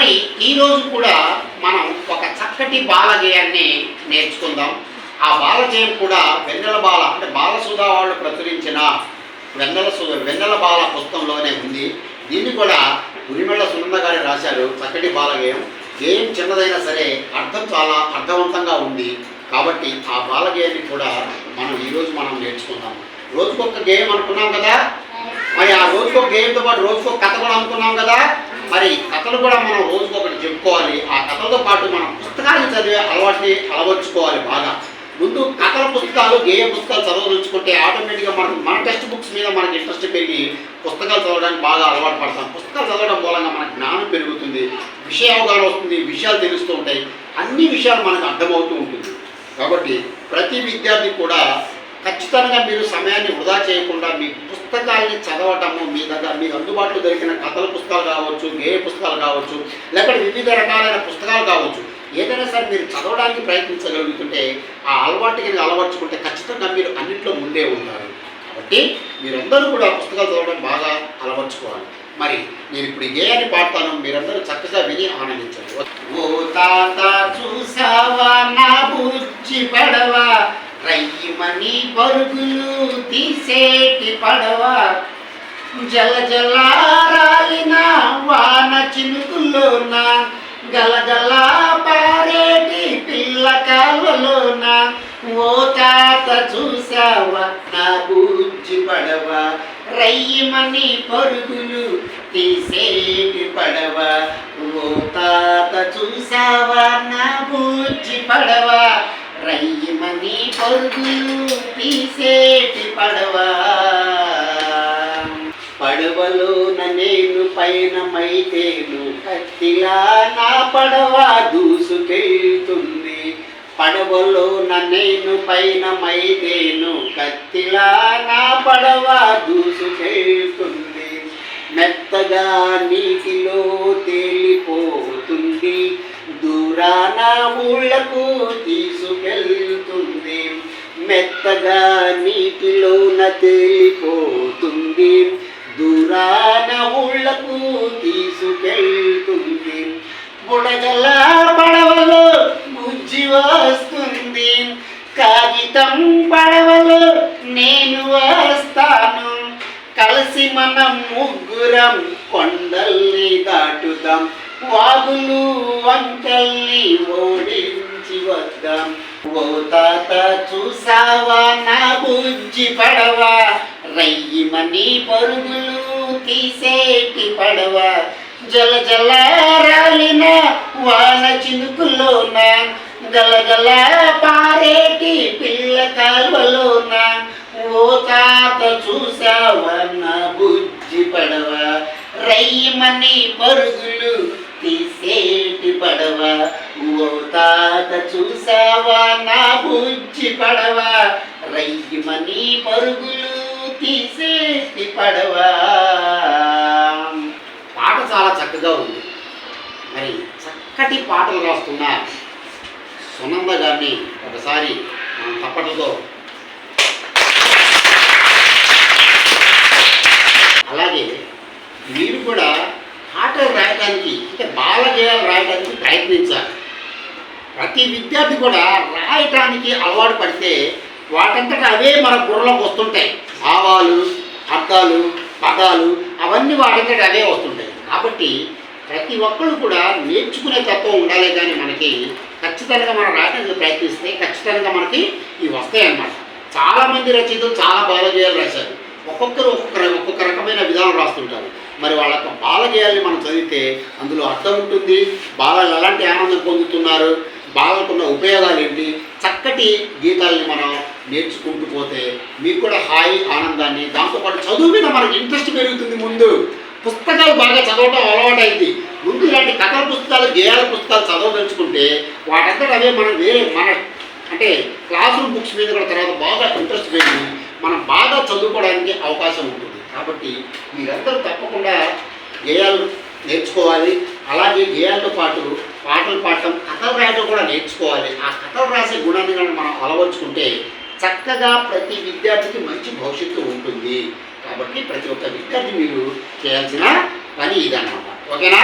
మరి ఈరోజు కూడా మనం ఒక చక్కటి బాలగేయాన్ని నేర్చుకుందాం. ఆ బాలజయం కూడా వెన్నెల బాల అంటే బాలసుధా వాళ్ళు ప్రచురించిన వెన్నెల సు వెన్నెల బాల పుస్తకంలోనే ఉంది. దీన్ని కూడా ఉరిమెళ్ళ సునంద గారు రాశారు చక్కటి బాలగేయం గేయం చిన్నదైనా సరే అర్థం చాలా అర్థవంతంగా ఉంది. కాబట్టి ఆ బాలగేయాన్ని కూడా మనం ఈరోజు మనం నేర్చుకుందాం. రోజుకొక గేయం అనుకున్నాం కదా? మరి ఆ రోజుకొక గేయంతో పాటు రోజుకొక కథ కూడా అనుకున్నాం కదా? మరి కథలు కూడా మనం రోజుకొకటి చెప్పుకోవాలి. ఆ కథలతో పాటు మనం పుస్తకాన్ని చదివే అలవాటుని అలవర్చుకోవాలి బాగా. ముందు కథల పుస్తకాలు గేయ పుస్తకాలు చదవదలుచుకుంటే ఆటోమేటిక్గా మనం మన టెక్స్ట్ బుక్స్ మీద మనకి ఇంట్రెస్ట్ పెరిగి పుస్తకాలు చదవడానికి బాగా అలవాటు పడతాం. పుస్తకాలు చదవడం మూలంగా మనకు జ్ఞానం పెరుగుతుంది విషయ అవగాహన వస్తుంది విషయాలు తెలుస్తూ ఉంటాయి. అన్ని విషయాలు మనకు అర్థమవుతూ ఉంటుంది. కాబట్టి ప్రతి విద్యార్థి కూడా ఖచ్చితంగా మీరు సమయాన్ని వృధా చేయకుండా మీ పుస్తకాల్ని చదవటము మీ దగ్గర మీకు అందుబాటులో దొరికిన కథల పుస్తకాలు కావచ్చు గేయ పుస్తకాలు కావచ్చు లేకపోతే వివిధ రకాలైన పుస్తకాలు కావచ్చు ఏదైనా సరే మీరు చదవడానికి ప్రయత్నించగలుగుతుంటే ఆ అలవాటుకి అలవర్చుకుంటే ఖచ్చితంగా మీరు అన్నింటిలో ముందే ఉంటారు. కాబట్టి మీరందరూ కూడా పుస్తకాలు చదవడం బాగా అలవర్చుకోవాలి. మరి నేను ఇప్పుడు ఏ గేయాన్ని పాడతాను. మీరందరూ చక్కగా విని ఆనందించండి. ఓ తాత చూసావా మణి పరుగులు తీసేటి పడవ. జల జలారాలిన వాన చినుకుల్లోన గలగల పారేటి పిల్ల కాలువలోన ఓ తాత చూసావా నా బూజ్జి పడవ. రయ్యమని పరుగులు తీసేటి పడవ. ఓ తాత చూసావా నా బుజ్జి పడవ. పరుగులు తీసేటి పడవ? పడవలోన నేను పైనమైతేను కత్తిలా నా పడవ దూసుకెళ్తుంది. పడవలోన నేను పైనమైతేను కత్తిలా నా పడవ దూసుకెళ్తుంది. మెత్తగా నీటిలో తేలి మెత్తగా నీటిలోన తేలిపోతుంది. దూరాన ఊళ్ళకు తీసుకెళ్తుంది. బుడగల పడవలో బుజ్జి వస్తుంది. కాగితం పడవలో నేను వస్తాను. కలిసి మనం ముగ్గురం కొండల్ని దాటుదాం. వాగులు వంకల్ని ఓడించి వద్దాం. ఓ తాత చూసావా నా బుజ్జి పడవ. రయ్యమని పరుగులు తీసేటి పడవ. జల జల రాలిన వాన చినుకులోన గలగల పారేటి పిల్ల కాల్వలోన. ఓ తాత చూసావా నా బుజ్జి పడవ. రయ్యమని పరుగులు తీసేటి పడవ. ఓ తాత చూసావా నా బుజ్జి పడవ. రయ్యమని పరుగులు తీసేటి పడవ. పాట చాలా చక్కగా ఉంది. మరి చక్కటి పాటలు రాస్తున్న సునంద గారిని ఒకసారి మనం తప్పట్లతో అలాగే మీరు కూడా పాటలు రాయడానికి అంటే బాలగేయాలు రాయడానికి ప్రయత్నించాలి ప్రతి విద్యార్థి కూడా రాయటానికి అలవాటు పడితే వాటంతట అవే మన బుర్రలోకి వస్తుంటాయి. భావాలు అర్థాలు పదాలు అవన్నీ వాటంతట అవే వస్తుంటాయి. కాబట్టి ప్రతి ఒక్కరు కూడా నేర్చుకునే తత్వం ఉండాలి కానీ మనకి ఖచ్చితంగా మనం రాయటానికి ప్రయత్నిస్తే ఖచ్చితంగా మనకి ఇవి వస్తాయి అన్నమాట. చాలామంది రచయితలు చాలా బాలగేయాలు రాశారు. ఒక్కొక్కరు ఒక్కొక్క ఒక్కొక్క రకమైన విధానం రాస్తుంటారు. మరి వాళ్ళ యొక్క బాలగేయాల్ని మనం చదివితే అందులో అర్థం ఉంటుంది. బాలలు ఎలాంటి ఆనందం పొందుతున్నారు? బాలకున్న ఉపయోగాలు ఏంటి చక్కటి గీతాలని మనం నేర్చుకుంటూ పోతే మీకు కూడా హాయి ఆనందాన్ని. దాంతోపాటు చదువు మీద మనకి ఇంట్రెస్ట్ పెరుగుతుంది ముందు. పుస్తకాలు బాగా చదవటం అలవాటైంది. ముందు ఇలాంటి కథల పుస్తకాలు గేయాల పుస్తకాలు చదవదలుచుకుంటే వాటంతట అవే మనం వేరే మన అంటే క్లాస్ రూమ్ బుక్స్ మీద కూడా తర్వాత బాగా ఇంట్రెస్ట్ పెరిగి మనం బాగా చదువుకోవడానికి అవకాశం ఉంటుంది. కాబట్టి మీరందరూ తప్పకుండా గేయాలు నేర్చుకోవాలి. అలాగే గేయాలతో పాటు పాటలు పాడటం కథలు రాయడం కూడా నేర్చుకోవాలి. ఆ కథలు రాసే గుణాన్ని కనుక మనం అలవర్చుకుంటే చక్కగా ప్రతి విద్యార్థికి మంచి భవిష్యత్తు ఉంటుంది. కాబట్టి ప్రతి ఒక్క విద్యార్థి మీరు చేయాల్సిన పని ఇదన్నమాట. ఓకేనా?